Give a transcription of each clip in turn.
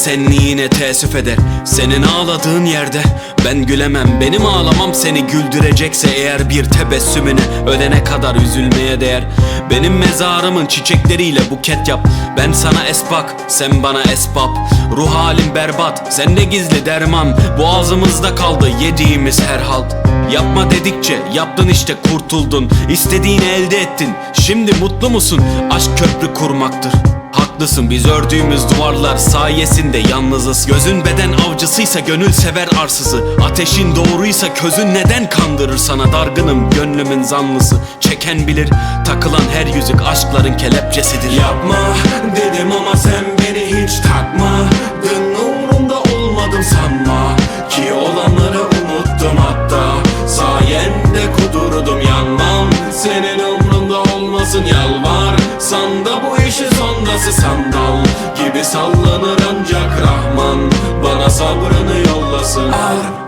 sen yine teessüf eder. Senin ağladığın yerde ben gülemem Benim ağlamam seni güldürecekse eğer Bir tebessümüne ölene kadar üzülmeye değer. Benim mezarımın çiçekleriyle buket yap Ben sana esbak sen bana esbab. Ruh halim berbat sende gizli derman. Boğazımızda kaldı yediğimiz her halt. Yapma dedikçe yaptın işte kurtuldun. İstediğini elde ettin Şimdi mutlu musun? Aşk köprü kurmaktır Haklısın biz ördüğümüz duvarlar sayesinde yalnızız. Gözün beden avcısıysa gönül sever arsızı. Ateşin doğruysa közün neden kandırır sana? Dargınım gönlümün zanlısı. Çeken bilir takılan her yüzük aşkların kelepçesidir. Yapma dedim ama sen beni hiç takmadın. Umrumda olmadım sanma Ki olanları unuttum hatta. Sayende kudurdum yanmam. Senin umrunda olmasın yalvar. Sanda bu işi sondası sandal Gibi sallanır ancak Rahman. Bana sabrını yollasın. Sana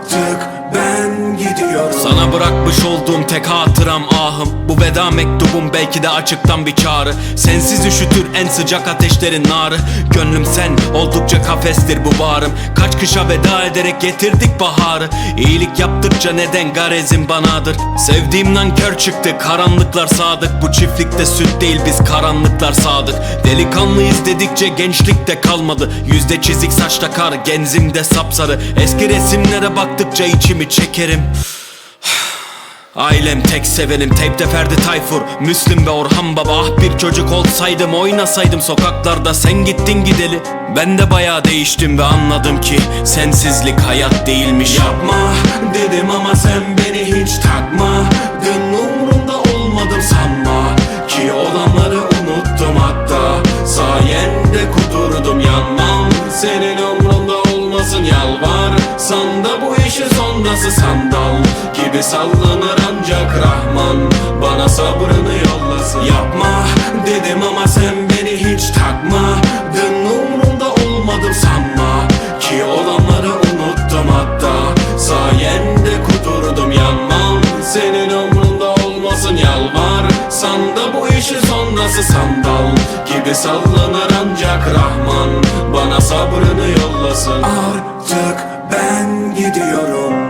bırakmış olduğum tek hatıram ahım. Bu veda mektubum belki de açıktan bir çağrı. Sensiz üşütür en sıcak ateşlerin narı. Gönlüm sen oldukça kafestir bu bağrım. Kaç kışa veda ederek getirdik baharı. İyilik yaptıkça neden garezin banadır? Sevdiğimden kör çıktı karanlıklar sadık. Bu çiftlikte süt değil biz karanlıklar sadık. Delikanlıyız dedikçe gençlik de kalmadı. Yüzde çizik saç takar genzimde sapsarı. Eski resimlere baktıkça içimi çekerim Ailem tek sevenim teypte Ferdi Tayfur. Müslüm ve Orhan Baba Ah bir çocuk olsaydım oynasaydım sokaklarda. Sen gittin gideli Ben de bayağı değiştim ve anladım ki Sensizlik hayat değilmiş. Yapma dedim ama sen beni hiç sondası sandal Gibi sallanır ancak Rahman Bana sabrını yollasın. Yapma dedim ama sen beni hiç takmadın. Umrumda olmadım sanma Ki olanları unuttum. Hatta Sayende kudurdum yanmam. Senin umrunda olmasın yalvar. Sanda bu işi sondası sandal Gibi sallanır ancak Rahman Bana sabrını yollasın. Artık ben gidiyorum